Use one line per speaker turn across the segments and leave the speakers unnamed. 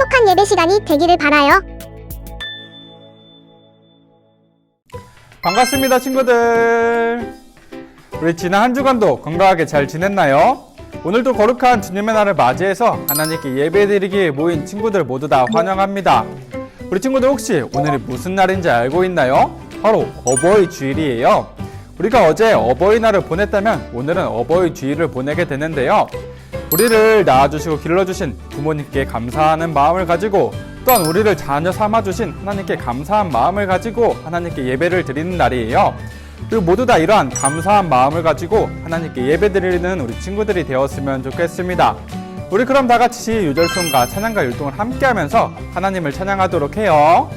행복한 예배 시간이 되기를 바라요.
반갑습니다, 친구들. 우리 지난 한 주간도 건강하게 잘 지냈나요? 오늘도 거룩한 주님의 날을 맞이해서 하나님께 예배드리기에 모인 친구들 모두 다 환영합니다. 우리 친구들 혹시 오늘이 무슨 날인지 알고 있나요? 바로 어버이 주일이에요. 우리가 어제 어버이날을 보냈다면 오늘은 어버이 주일을 보내게 되는데요. 우리를 낳아주시고 길러주신 부모님께 감사하는 마음을 가지고 또한 우리를 자녀 삼아주신 하나님께 감사한 마음을 가지고 하나님께 예배를 드리는 날이에요. 그리고 모두 다 이러한 감사한 마음을 가지고 하나님께 예배 드리는 우리 친구들이 되었으면 좋겠습니다. 우리 그럼 다 같이 유절송과 찬양가 율동을 함께 하면서 하나님을 찬양하도록 해요.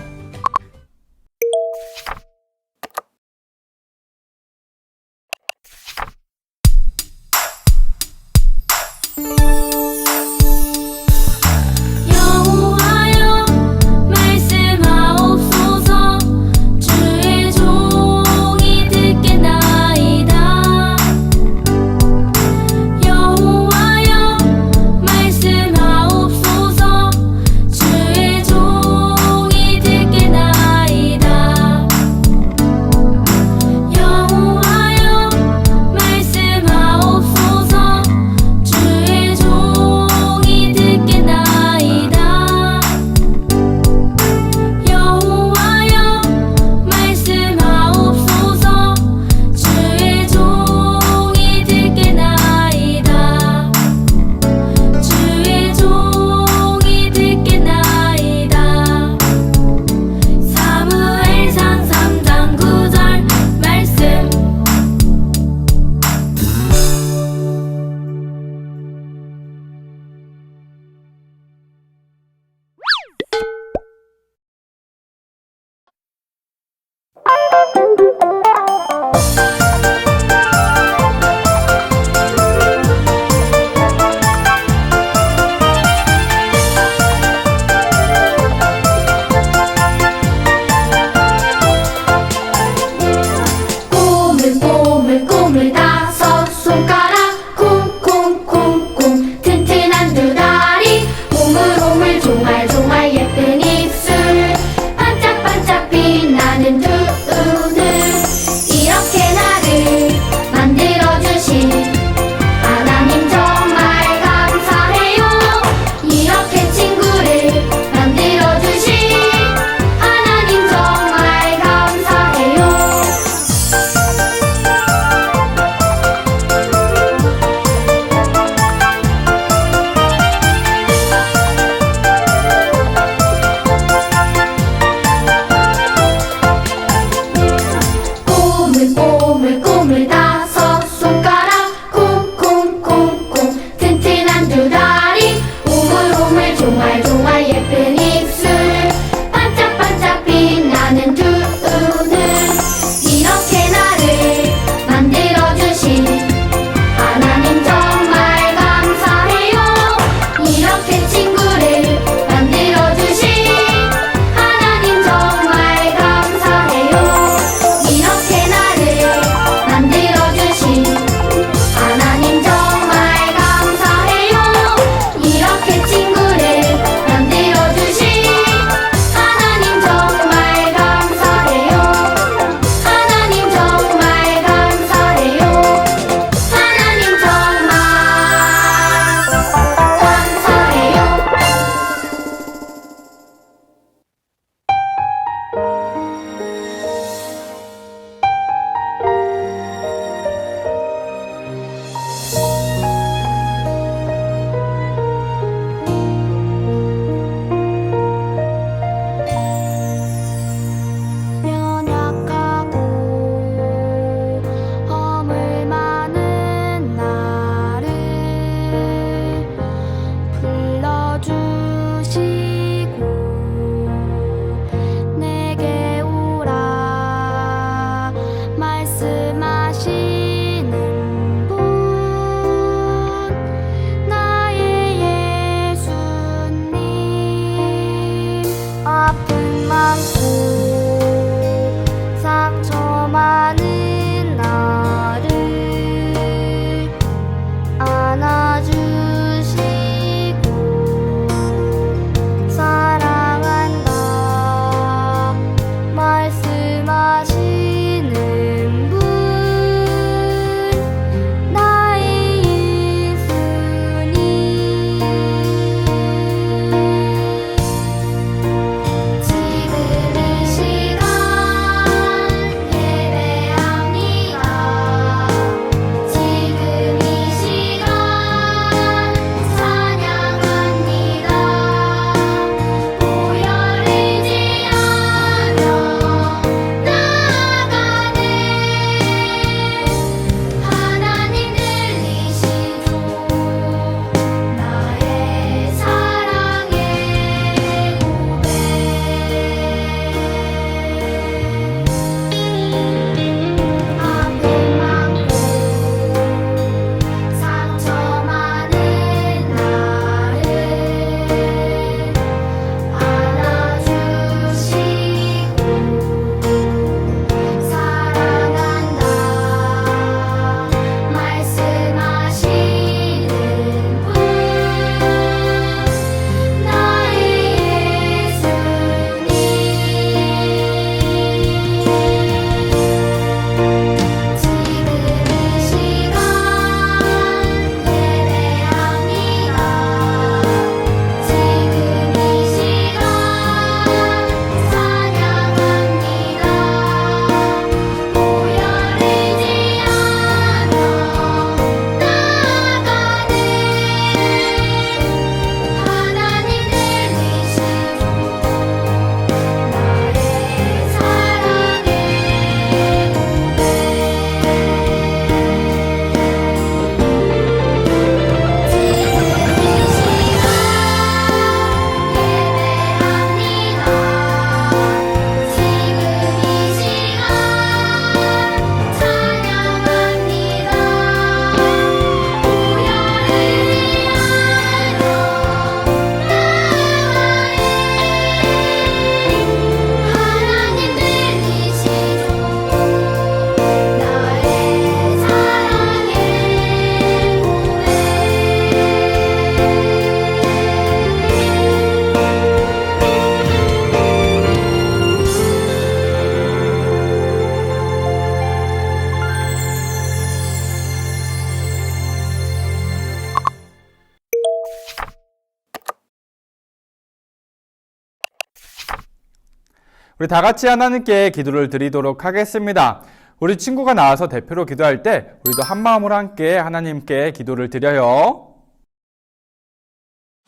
우리 다 같이 하나님께 기도를 드리도록 하겠습니다. 우리 친구가 나와서 대표로 기도할 때 우리도 한 마음으로 함께 하나님께 기도를 드려요.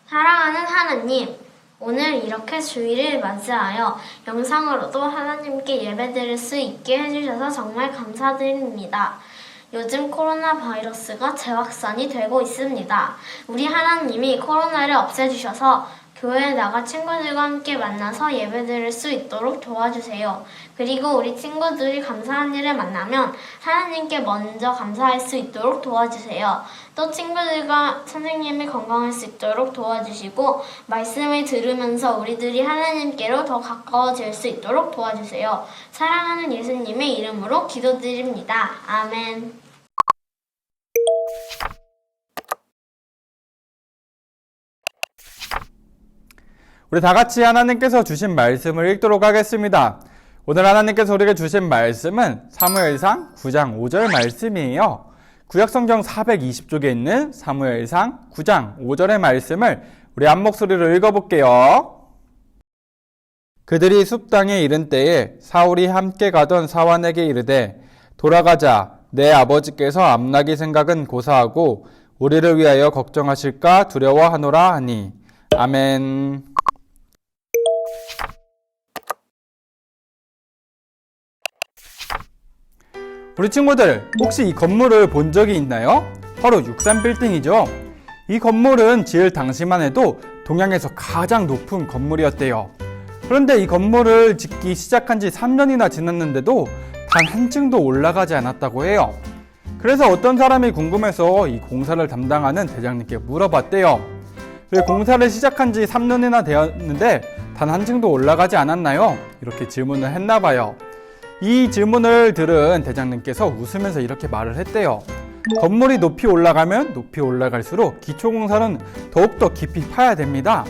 사랑하는 하나님, 오늘 이렇게 주일을 맞이하여 영상으로도 하나님께 예배드릴 수 있게 해주셔서 정말 감사드립니다. 요즘 코로나 바이러스가 재확산이 되고 있습니다. 우리 하나님이 코로나를 없애주셔서 교회에 나가 친구들과 함께 만나서 예배드릴 수 있도록 도와주세요. 그리고 우리 친구들이 감사한 일을 만나면 하나님께 먼저 감사할 수 있도록 도와주세요. 또 친구들과 선생님이 건강할 수 있도록 도와주시고 말씀을 들으면서 우리들이 하나님께로 더 가까워질 수 있도록 도와주세요. 사랑하는 예수님의 이름으로 기도드립니다. 아멘.
우리 다 같이 하나님께서 주신 말씀을 읽도록 하겠습니다. 오늘 하나님께서 우리에게 주신 말씀은 사무엘상 9장 5절 말씀이에요. 구약성경 420쪽에 있는 사무엘상 9장 5절의 말씀을 우리 한 목소리로 읽어볼게요. 그들이 숲 땅에 이른 때에 사울이 함께 가던 사환에게 이르되 돌아가자 내 아버지께서 암나기 생각은 고사하고 우리를 위하여 걱정하실까 두려워하노라 하니 아멘. 우리 친구들 혹시 이 건물을 본 적이 있나요? 바로 63빌딩이죠. 이 건물은 지을 당시만 해도 동양에서 가장 높은 건물이었대요. 그런데 이 건물을 짓기 시작한 지 3년이나 지났는데도 단 한 층도 올라가지 않았다고 해요. 그래서 어떤 사람이 궁금해서 이 공사를 담당하는 대장님께 물어봤대요. 왜 공사를 시작한 지 3년이나 되었는데 단 한 층도 올라가지 않았나요? 이렇게 질문을 했나 봐요. 이 질문을 들은 대장님께서 웃으면서 이렇게 말을 했대요. 건물이 높이 올라가면 높이 올라갈수록 기초공사는 더욱더 깊이 파야 됩니다.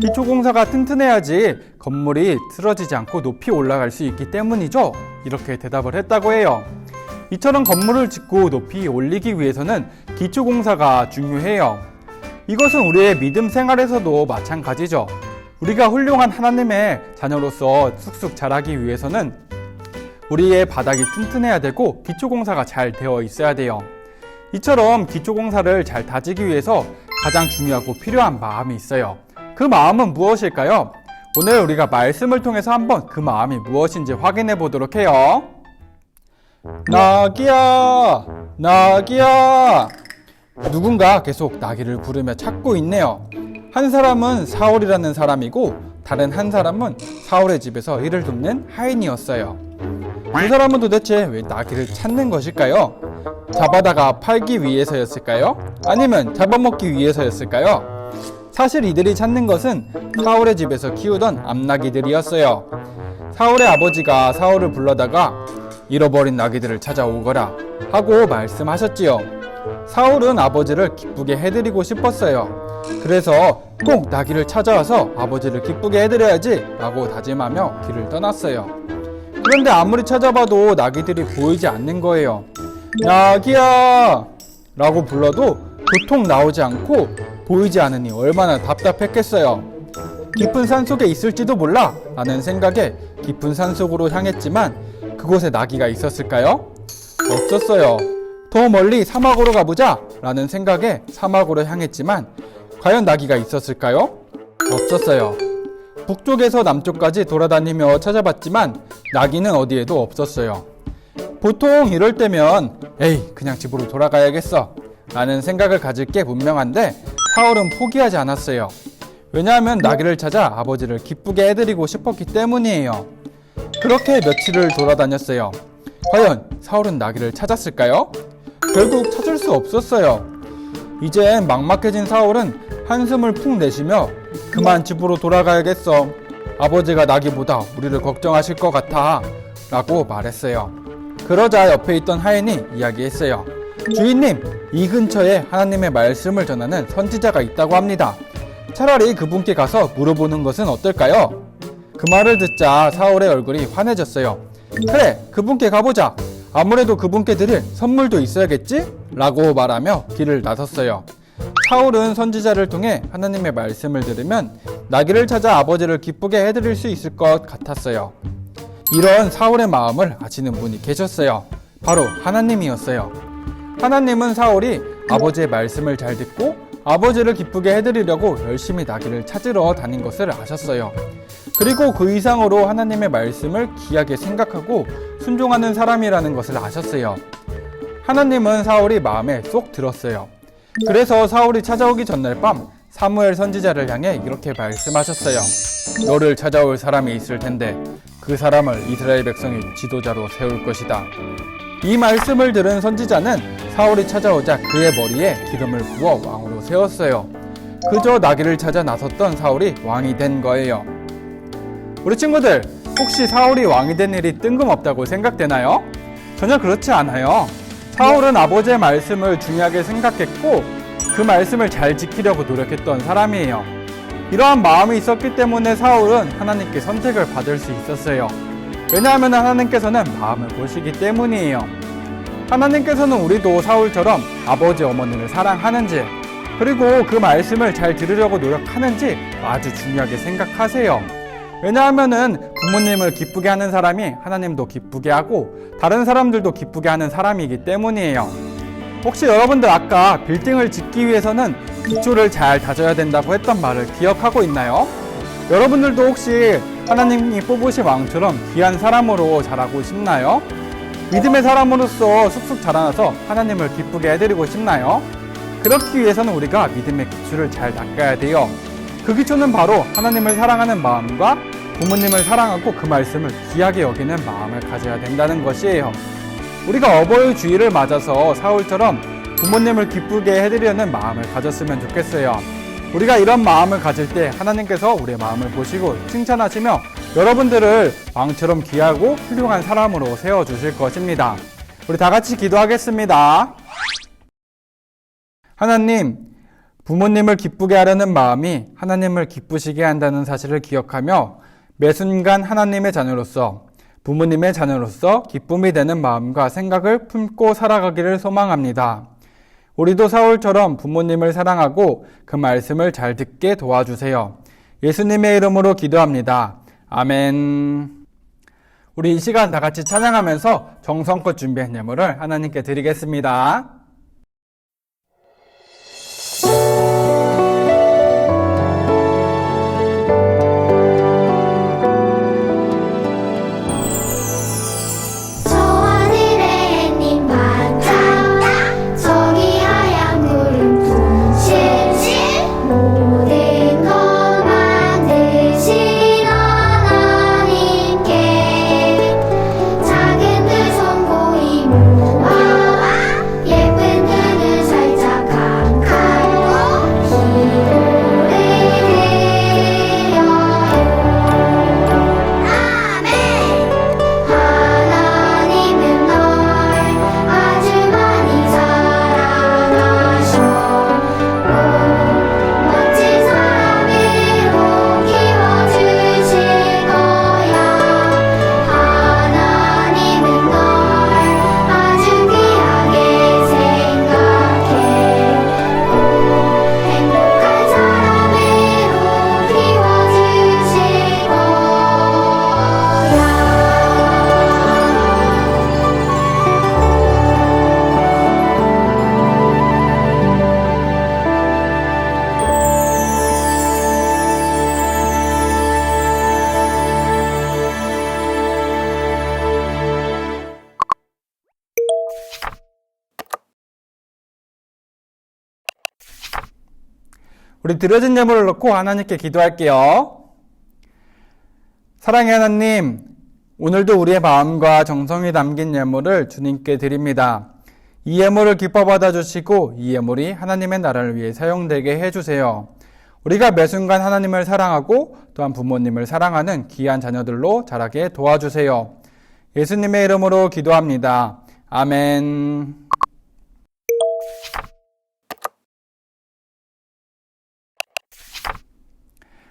기초공사가 튼튼해야지 건물이 틀어지지 않고 높이 올라갈 수 있기 때문이죠. 이렇게 대답을 했다고 해요. 이처럼 건물을 짓고 높이 올리기 위해서는 기초공사가 중요해요. 이것은 우리의 믿음 생활에서도 마찬가지죠. 우리가 훌륭한 하나님의 자녀로서 쑥쑥 자라기 위해서는 우리의 바닥이 튼튼해야 되고 기초공사가 잘 되어 있어야 돼요. 이처럼 기초공사를 잘 다지기 위해서 가장 중요하고 필요한 마음이 있어요. 그 마음은 무엇일까요? 오늘 우리가 말씀을 통해서 한번 그 마음이 무엇인지 확인해 보도록 해요. 나기야, 나기야. 누군가 계속 나기를 부르며 찾고 있네요. 한 사람은 사울이라는 사람이고 다른 한 사람은 사울의 집에서 일을 돕는 하인이었어요. 두 사람은 도대체 왜 나귀를 찾는 것일까요? 잡아다가 팔기 위해서였을까요? 아니면 잡아먹기 위해서였을까요? 사실 이들이 찾는 것은 사울의 집에서 키우던 암나귀들이었어요. 사울의 아버지가 사울을 불러다가 잃어버린 나귀들을 찾아오거라 하고 말씀하셨지요. 사울은 아버지를 기쁘게 해드리고 싶었어요. 그래서 꼭 나귀를 찾아와서 아버지를 기쁘게 해드려야지 라고 다짐하며 길을 떠났어요. 그런데 아무리 찾아봐도 나귀들이 보이지 않는 거예요. 나귀야! 라고 불러도 도통 나오지 않고 보이지 않으니 얼마나 답답했겠어요. 깊은 산 속에 있을지도 몰라 라는 생각에 깊은 산 속으로 향했지만 그곳에 나귀가 있었을까요? 없었어요. 더 멀리 사막으로 가보자 라는 생각에 사막으로 향했지만 과연 나귀가 있었을까요? 없었어요. 북쪽에서 남쪽까지 돌아다니며 찾아봤지만 나귀는 어디에도 없었어요. 보통 이럴 때면 에이 그냥 집으로 돌아가야겠어 라는 생각을 가질 게 분명한데 사울은 포기하지 않았어요. 왜냐하면 나귀를 찾아 아버지를 기쁘게 해드리고 싶었기 때문이에요. 그렇게 며칠을 돌아다녔어요. 과연 사울은 나귀를 찾았을까요? 결국 찾을 수 없었어요. 이젠 막막해진 사울은 한숨을 푹 내쉬며 그만 집으로 돌아가야겠어. 아버지가 나기보다 우리를 걱정하실 것 같아. 라고 말했어요. 그러자 옆에 있던 하인이 이야기했어요. 주인님, 이 근처에 하나님의 말씀을 전하는 선지자가 있다고 합니다. 차라리 그분께 가서 물어보는 것은 어떨까요? 그 말을 듣자 사울의 얼굴이 환해졌어요. 그래, 그분께 가보자. 아무래도 그분께 드릴 선물도 있어야겠지? 라고 말하며 길을 나섰어요. 사울은 선지자를 통해 하나님의 말씀을 들으면 나귀를 찾아 아버지를 기쁘게 해드릴 수 있을 것 같았어요. 이런 사울의 마음을 아시는 분이 계셨어요. 바로 하나님이었어요. 하나님은 사울이 아버지의 말씀을 잘 듣고 아버지를 기쁘게 해드리려고 열심히 나귀를 찾으러 다닌 것을 아셨어요. 그리고 그 이상으로 하나님의 말씀을 귀하게 생각하고 순종하는 사람이라는 것을 아셨어요. 하나님은 사울이 마음에 쏙 들었어요. 그래서 사울이 찾아오기 전날 밤 사무엘 선지자를 향해 이렇게 말씀하셨어요. 너를 찾아올 사람이 있을 텐데 그 사람을 이스라엘 백성의 지도자로 세울 것이다. 이 말씀을 들은 선지자는 사울이 찾아오자 그의 머리에 기름을 부어 왕으로 세웠어요. 그저 나귀를 찾아 나섰던 사울이 왕이 된 거예요. 우리 친구들, 혹시 사울이 왕이 된 일이 뜬금없다고 생각되나요? 전혀 그렇지 않아요. 사울은 아버지의 말씀을 중요하게 생각했고 그 말씀을 잘 지키려고 노력했던 사람이에요. 이러한 마음이 있었기 때문에 사울은 하나님께 선택을 받을 수 있었어요. 왜냐하면 하나님께서는 마음을 보시기 때문이에요. 하나님께서는 우리도 사울처럼 아버지 어머니를 사랑하는지 그리고 그 말씀을 잘 들으려고 노력하는지 아주 중요하게 생각하세요. 왜냐하면은 부모님을 기쁘게 하는 사람이 하나님도 기쁘게 하고 다른 사람들도 기쁘게 하는 사람이기 때문이에요. 혹시 여러분들 아까 빌딩을 짓기 위해서는 기초를 잘 다져야 된다고 했던 말을 기억하고 있나요? 여러분들도 혹시 하나님이 뽑으신 왕처럼 귀한 사람으로 자라고 싶나요? 믿음의 사람으로서 쑥쑥 자라나서 하나님을 기쁘게 해드리고 싶나요? 그렇기 위해서는 우리가 믿음의 기초를 잘 닦아야 돼요. 그 기초는 바로 하나님을 사랑하는 마음과 부모님을 사랑하고 그 말씀을 귀하게 여기는 마음을 가져야 된다는 것이에요. 우리가 어버이 주일을 맞아서 사울처럼 부모님을 기쁘게 해드리려는 마음을 가졌으면 좋겠어요. 우리가 이런 마음을 가질 때 하나님께서 우리의 마음을 보시고 칭찬하시며 여러분들을 왕처럼 귀하고 훌륭한 사람으로 세워주실 것입니다. 우리 다 같이 기도하겠습니다. 하나님, 부모님을 기쁘게 하려는 마음이 하나님을 기쁘시게 한다는 사실을 기억하며 매 순간 하나님의 자녀로서 부모님의 자녀로서 기쁨이 되는 마음과 생각을 품고 살아가기를 소망합니다. 우리도 사울처럼 부모님을 사랑하고 그 말씀을 잘 듣게 도와주세요. 예수님의 이름으로 기도합니다. 아멘. 우리 이 시간 다 같이 찬양하면서 정성껏 준비한 예물을 하나님께 드리겠습니다. 우리 드려진 예물을 넣고 하나님께 기도할게요. 사랑의 하나님, 오늘도 우리의 마음과 정성이 담긴 예물을 주님께 드립니다. 이 예물을 기뻐 받아주시고 이 예물이 하나님의 나라를 위해 사용되게 해주세요. 우리가 매 순간 하나님을 사랑하고 또한 부모님을 사랑하는 귀한 자녀들로 자라게 도와주세요. 예수님의 이름으로 기도합니다. 아멘.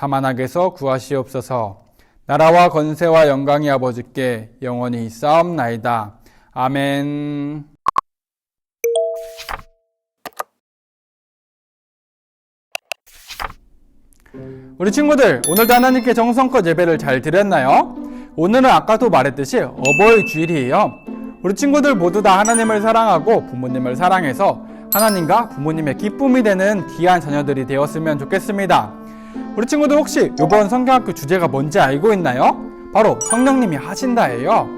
다만 악에서 구하시옵소서. 나라와 건세와 영광이 아버지께 영원히 있사옵나이다. 아멘. 우리 친구들 오늘도 하나님께 정성껏 예배를 잘 드렸나요? 오늘은 아까도 말했듯이 어버이 주일이에요. 우리 친구들 모두 다 하나님을 사랑하고 부모님을 사랑해서 하나님과 부모님의 기쁨이 되는 귀한 자녀들이 되었으면 좋겠습니다. 우리 친구들 혹시 이번 성경학교 주제가 뭔지 알고 있나요? 바로 성령님이 하신다예요.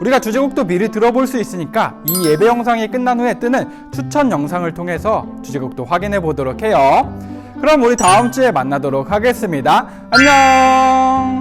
우리가 주제곡도 미리 들어볼 수 있으니까 이 예배 영상이 끝난 후에 뜨는 추천 영상을 통해서 주제곡도 확인해 보도록 해요. 그럼 우리 다음 주에 만나도록 하겠습니다. 안녕!